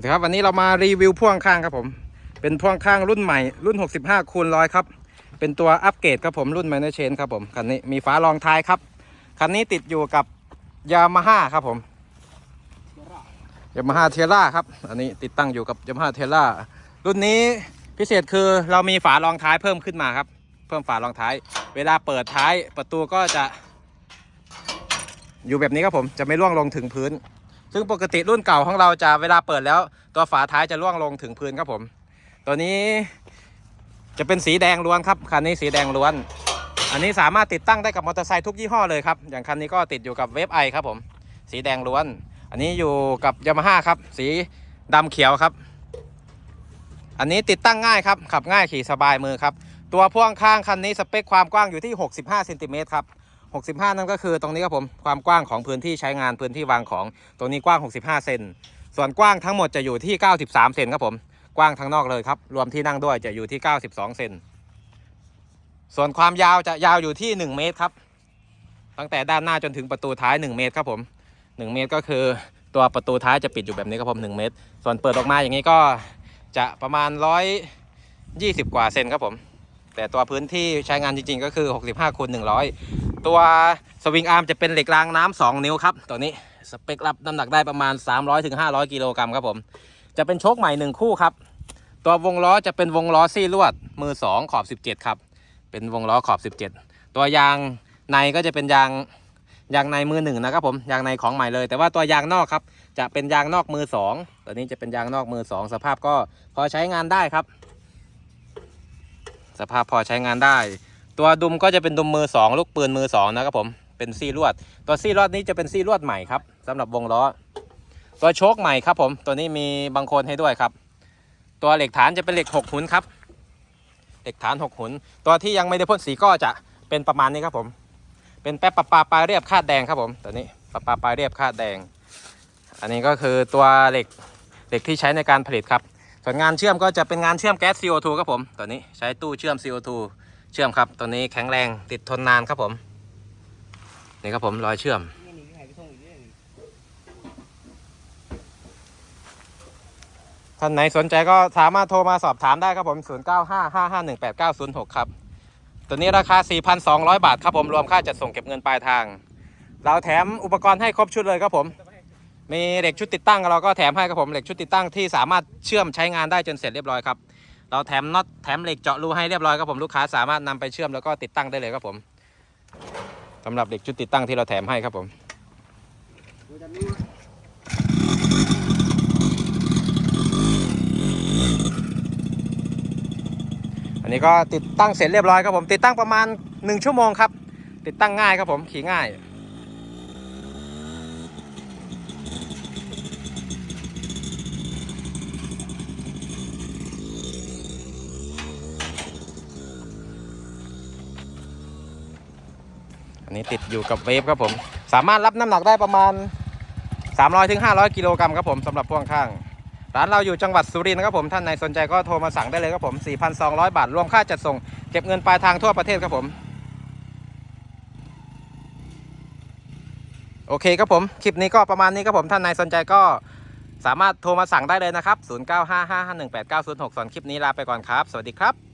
สวัสดีครับวันนี้เรามารีวิวพ่วงข้างครับผม เป็นพ่วงข้างรุ่นใหม่ รุ่น 65คูณร้อยครับ เป็นตัวอัปเกรดครับผมรุ่น m ม n เ r Chain ครับผมคันนี้มีฝารองท้ายครับ คันนี้ติดอยู่กับยามาฮ่าครับผมยามาฮ่าเทล่าครับ อันนี้ติดตั้งอยู่กับยามาฮ่าเทล่ารุ่นนี้พิเศษคือเรามีฝารองท้ายเพิ่มขึ้นมาครับ เพิ่มฝารองท้าย เวลาเปิดท้ายประตูก็จะ อยู่แบบนี้ครับผมจะไม่ร่วงลงถึงพื้น ซึ่งปกติรุ่นเก่าของเราจะเวลาเปิดแล้ว ตัวฝาท้ายจะร่วงลงถึงพื้นครับผม ตัวนี้จะเป็นสีแดงล้วนครับคันนี้สีแดงล้วน อันนี้สามารถติดตั้งได้กับมอเตอร์ไซค์ทุกยี่ห้อเลยครับ อย่างคันนี้ก็ติดอยู่กับเวฟไอครับผม สีแดงล้วน อันนี้อยู่กับยามาฮ่าครับ สีดำเขียวครับ อันนี้ติดตั้งง่ายครับ ขับง่ายขี่สบายมือครับ ตัวพ่วงข้างคันนี้สเปคความกว้างอยู่ที่ 65เซนติเมตรครับ 65 นั่นก็คือตรงนี้ครับผมความกว้างของพื้นที่ใช้งานพื้นที่วางของตรงนี้กว้าง 65 เซนส่วนกว้างทั้งหมดจะอยู่ที่ 93 เซนครับผมกว้างทั้งนอกเลยครับรวมที่นั่งด้วยจะอยู่ที่ 92 เซนส่วนความยาวจะยาวอยู่ที่ 1 เมตรครับ ตั้งแต่ด้านหน้าจนถึงประตูท้าย 1 เมตรครับผม 1 เมตรก็คือตัวประตูท้ายจะปิดอยู่แบบนี้ครับผม 1 เมตร ส่วนเปิดออกมาอย่างนี้ก็จะประมาณ 120 กว่าเซนครับผม แต่ตัวพื้นที่ใช้งานจริงๆ ก็คือ 65คูณ100 ตัวสวิงอาร์มจะเป็นเหล็กรางน้ำ2นิ้วครับ ตัวนี้สเปครับน้ำหนักได้ประมาณ 300-500 กิโลกรัมครับผม จะเป็นโชคใหม่ 1 คู่ครับ ตัววงล้อจะเป็นวงล้อซี่ลวด มือ 2 ขอบ 17 ครับ เป็นวงล้อขอบ 17 ตัวยางในก็จะเป็นยางยางในมือหนึ่งนะครับผมยางในของใหม่เลย แต่ว่าตัวยางนอกครับ จะเป็นยางนอกมือ2ตัวนี้จะเป็นยางนอกมือ2สภาพก็พอใช้งานได้ครับ สภาพพอใช้งานได้ ตัวดุมก็จะเป็นดุมมือ2ลูกปืนมือ2นะครับผมเป็นซี่ลวด ตัวซี่ลวดนี้จะเป็นซี่ลวดใหม่ครับสำหรับวงล้อ ตัวโชคใหม่ครับผมตัวนี้มีบางคนให้ด้วยครับ ตัวเหล็กฐานจะเป็นเหล็ก6หุนครับเหล็กฐาน6หุน ตัวที่ยังไม่ได้พ่นสีก็จะเป็นประมาณนี้ครับผม เป็นแป๊บปะปาปลายเรียบคาดแดงครับผมตัวนี้ปะปาปลายเรียบคาดแดง อันนี้ก็คือตัวเหล็กเหล็กที่ใช้ในการผลิตครับส่วนงานเชื่อมก็จะเป็นงานเชื่อมแก๊ส CO2 ครับผมตัวนี้ใช้ตู้เชื่อม CO2 เชื่อมครับตัวนี้แข็งแรงติดทนนานครับผม นี่ครับผมรอยเชื่อม ท่านไหนสนใจก็สามารถโทรมาสอบถามได้ครับผม 0955518906 ครับ ตัวนี้ราคา 4,200 บาทครับผม รวมค่าจัดส่งเก็บเงินปลายทาง เราแถมอุปกรณ์ให้ครบชุดเลยครับผม มีเหล็กชุดติดตั้งเราก็แถมให้ครับผมเหล็กชุดติดตั้งที่สามารถเชื่อมใช้งานได้จนเสร็จเรียบร้อยครับ เราแถมน็อตแถมเหล็กเจาะรูให้เรียบร้อยครับผมลูกค้าสามารถนำไปเชื่อมแล้วก็ติดตั้งได้เลยครับผมสำหรับเหล็กชุดติดตั้งที่เราแถมให้ครับผมอันนี้ก็ติดตั้งเสร็จเรียบร้อยครับผมติดตั้งประมาณ 1 ชั่วโมงครับ ติดตั้งง่ายครับผมขี่ง่าย อันนี้ติดอยู่กับเวฟครับผม สามารถรับน้ำหนักได้ประมาณ 300-500 กิโลกรัมครับผมสำหรับพ่วงข้าง ร้านเราอยู่จังหวัดสุรินทร์ครับผม ท่านไหนสนใจก็โทรมาสั่งได้เลยครับผม 4,200 บาท รวมค่าจัดส่ง เก็บเงินปลายทางทั่วประเทศครับผม โอเคครับผม คลิปนี้ก็ประมาณนี้ครับผม ท่านไหนสนใจก็สามารถโทรมาสั่งได้เลยนะครับ 0955518906ส่วนคลิปนี้ลาไปก่อนครับ สวัสดีครับ